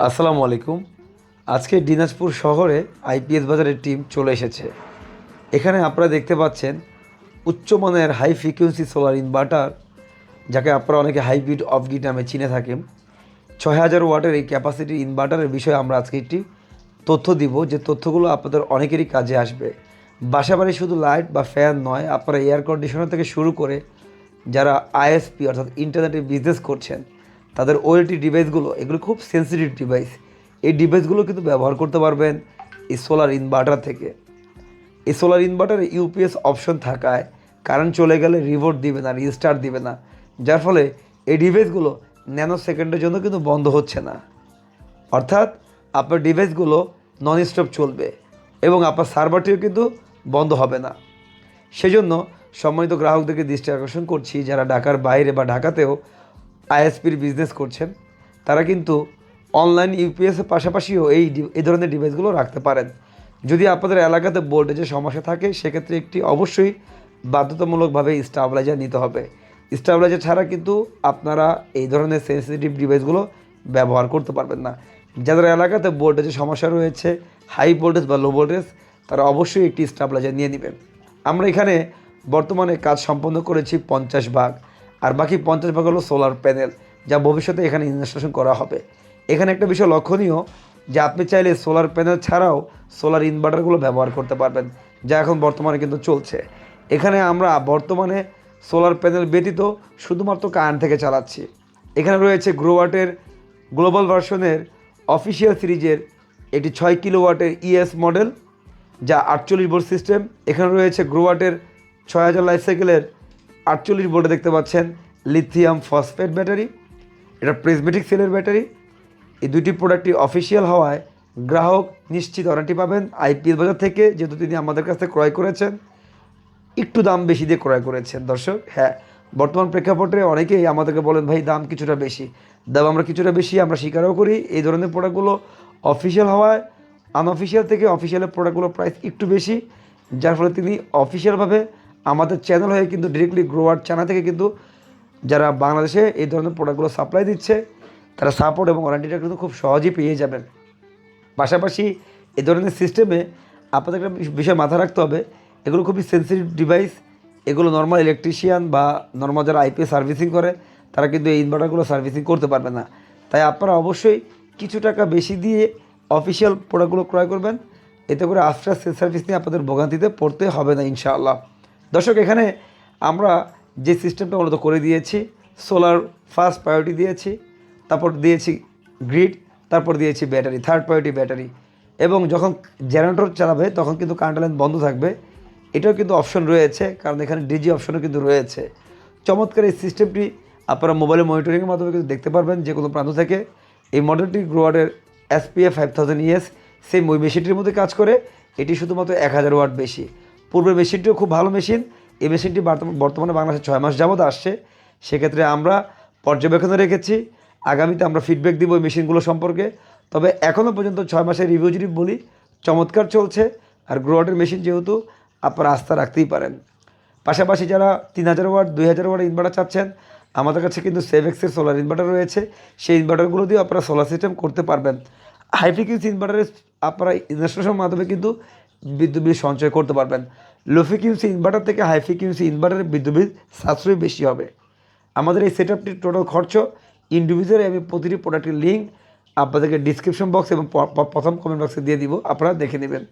আসসালামু আলাইকুম। আজকে দিনাজপুর শহরে আইপিএস বাজারের টিম চলে এসেছে। এখানে আপনারা দেখতে পাচ্ছেন উচ্চমানের হাই ফ্রিকোয়েন্সি সোলার ইনভার্টার যাকে আপনারা অনেকে হাইব্রিড অফ গিট নামে চিনে থাকেন। ছয় হাজার ওয়াটের এই ক্যাপাসিটি ইনভার্টারের বিষয়ে আমরা আজকে একটি তথ্য দিব। যে তথ্যগুলো আপনাদের অনেকেরই কাজে আসবে। বাসা বাড়ি শুধু লাইট বা ফ্যান নয়, আপনারা এয়ার কন্ডিশনার থেকে শুরু করে যারা আইএসপি অর্থাৎ ইন্টারনেটে বিজনেস করছেন তাদের ওএলটি ডিভাইসগুলো এগুলো খুব সেন্সিটিভ ডিভাইস এই ডিভাইসগুলো কিন্তু ব্যবহার করতে পারবেন এই সোলার ইনভার্টার থেকে। এই সোলার ইনভার্টারে ইউপিএস অপশন থাকায় কারেন্ট চলে গেলে রিভোট দিবে না রিস্টার্ট দিবে না। যার ফলে এই ডিভাইসগুলো ন্যানো সেকেন্ডের জন্য কিন্তু বন্ধ হচ্ছে না। অর্থাৎ আপনার ডিভাইসগুলো নন স্টপ চলবে এবং আপনার সার্ভারটিও কিন্তু বন্ধ হবে না। সেজন্য সম্মানিত গ্রাহকদেরকে দৃষ্টি আকর্ষণ করছি, যারা ঢাকার বাইরে বা ঢাকাতেও আইএসপির বিজনেস করছেন, তারা কিন্তু অনলাইন ইউপিএসের পাশাপাশিও এই এই ধরনের ডিভাইসগুলো রাখতে পারেন। যদি আপনাদের এলাকাতে ভোল্টেজের সমস্যা থাকে, সেক্ষেত্রে একটি অবশ্যই বাধ্যতামূলকভাবে স্টাবলাইজার নিতে হবে। স্টাবলাইজার ছাড়া কিন্তু আপনারা এই ধরনের সেন্সিটিভ ডিভাইসগুলো ব্যবহার করতে পারবেন না। যাদের এলাকাতে ভোল্টেজের সমস্যা রয়েছে হাই ভোল্টেজ বা লো ভোল্টেজ তারা অবশ্যই একটি স্টাবলাইজার নিয়ে নেবেন। আমরা এখানে বর্তমানে কাজ সম্পন্ন করেছি পঞ্চাশ ভাগ। আর বাকি পঞ্চাশ ভাগ হলো সোলার প্যানেল যা ভবিষ্যতে এখানে ইনস্টলেশন করা হবে। এখানে একটা বিষয় লক্ষণীয়, যে আপনি চাইলে সোলার প্যানেল ছাড়াও সোলার ইনভার্টারগুলো ব্যবহার করতে পারবেন, যা এখন বর্তমানে কিন্তু চলছে। এখানে আমরা বর্তমানে সোলার প্যানেল ব্যতীত শুধুমাত্র কারেন্ট থেকে চালাচ্ছি। এখানে রয়েছে গ্রোওয়াটের গ্লোবাল ভার্সনের অফিসিয়াল সিরিজের এটি ছয় কিলোওয়াটের ইএস মডেল যা আটচল্লিশ ভোল্ট সিস্টেম এখানে রয়েছে গ্রোওয়াটের ছয় হাজার লাইফ সাইকেলের আটচল্লিশ ভোল্টে দেখতে পাচ্ছেন লিথিয়াম ফসফেট ব্যাটারি এটা প্রিজমেটিক সেলের ব্যাটারি এই দুটি প্রোডাক্টটি অফিসিয়াল হওয়ায় গ্রাহক নিশ্চিত ওয়ারেন্টি পাবেন। আইপিএল বাজার থেকে যেহেতু তিনি আমাদের কাছ থেকে ক্রয় করেছেন, একটু দাম বেশি দিয়ে ক্রয় করেছেন। দর্শক হ্যাঁ বর্তমান প্রেক্ষাপটে অনেকেই আমাদেরকে বলেন, ভাই, দাম কিছুটা বেশি। দাম আমরা কিছুটা বেশি, আমরা স্বীকারও করি। এই ধরনের প্রোডাক্টগুলো অফিসিয়াল হওয়ায় আনঅফিসিয়াল থেকে অফিসিয়ালের প্রোডাক্টগুলোর প্রাইস একটু বেশি, যার ফলে তিনি অফিসিয়ালভাবে আমাদের চ্যানেল হয়ে কিন্তু ডিরেক্টলি গ্রোয়ার চ্যানেল থেকে কিন্তু যারা বাংলাদেশে এই ধরনের প্রোডাক্টগুলো সাপ্লাই দিচ্ছে, তারা সাপোর্ট এবং ওয়ারেন্টিটা কিন্তু খুব সহজেই পেয়ে যাবেন। পাশাপাশি এ ধরনের সিস্টেমে আপনাদের একটা বিষয় মাথায় রাখতে হবে, এগুলো খুবই সেন্সিটিভ ডিভাইস এগুলো নর্মাল ইলেকট্রিশিয়ান বা নর্মাল যারা আইপিএস সার্ভিসিং করে, তারা কিন্তু এই ইনভার্টারগুলো সার্ভিসিং করতে পারবে না। তাই আপনারা অবশ্যই কিছু টাকা বেশি দিয়ে অফিসিয়াল প্রোডাক্টগুলো ক্রয় করবেন, এতে করে আফটার সেল সার্ভিস নিয়ে আপনাদের ভোগান্তিতে পড়তে হবে না ইনশাআল্লাহ। দর্শক, এখানে আমরা যে সিস্টেমটা মূলত করে দিয়েছি, সোলার ফার্স্ট প্রায়োরিটি দিয়েছি, তারপর দিয়েছি গ্রিড, তারপর দিয়েছি ব্যাটারি, থার্ড প্রায়োরিটি ব্যাটারি, এবং যখন জেনারেটর চালাবে তখন কিন্তু কারেন্ট লাইন বন্ধ থাকবে। এটাও কিন্তু অপশন রয়েছে, কারণ এখানে ডিজি অপশনও কিন্তু রয়েছে। চমৎকার এই সিস্টেমটি আপনারা মোবাইলে মনিটরিংয়ের মাধ্যমে কিন্তু দেখতে পারবেন যে কোনো প্রান্ত থেকে। এই মডেলটি গ্রোয়ার্ডের এসপিএফ ফাইভ থাউজেন্ড ইএস সেই মেশিনটির মধ্যে কাজ করে। এটি শুধুমাত্র এক হাজার ওয়াট বেশি। পূর্বের মেশিনটিও খুব ভালো মেশিন এই মেশিনটি বর্তমান- বাংলাদেশে ছয় মাস যাবত আসছে। সেক্ষেত্রে আমরা পর্যবেক্ষণে রেখেছি। আগামীতে আমরা ফিডব্যাক দিব এই মেশিনগুলো সম্পর্কে। তবে এখনও পর্যন্ত ছয় মাসের রিভিউ যদি বলি, চমৎকার চলছে। আর গ্রোয়াটের মেশিন যেহেতু, আপনারা আস্থা রাখতেই পারেন। পাশাপাশি যারা তিন হাজার ওয়াট, দুই হাজার ওয়াট ইনভার্টার চাচ্ছেন, আমাদের কাছে কিন্তু সেভেক্সের সোলার ইনভার্টার রয়েছে। সেই ইনভার্টারগুলো দিয়ে আপনারা সোলার সিস্টেম করতে পারবেন। হাই ফ্রিকুয়েন্সি ইনভার্টারের আপনারা ইনস্টলেশনের মাধ্যমে কিন্তু বিদ্যুৎ বিল সঞ্চয় করতে পারবেন। লো ফ্রিকুয়েন্সি ইনভার্টার থেকে হাই ফ্রিকুয়েন্সি ইনভার্টারের বিদ্যুৎ বিল সাশ্রয় বেশি হবে। আমাদের এই সেট আপটির টোটাল খরচ ইন্ডিভিজুয়াল আমি প্রতিটি প্রোডাক্টের লিঙ্ক আপনাদেরকে ডিসক্রিপশন বক্স এবং প্রথম কমেন্ট বক্সে দিয়ে দিব, আপনারা দেখে নেবেন।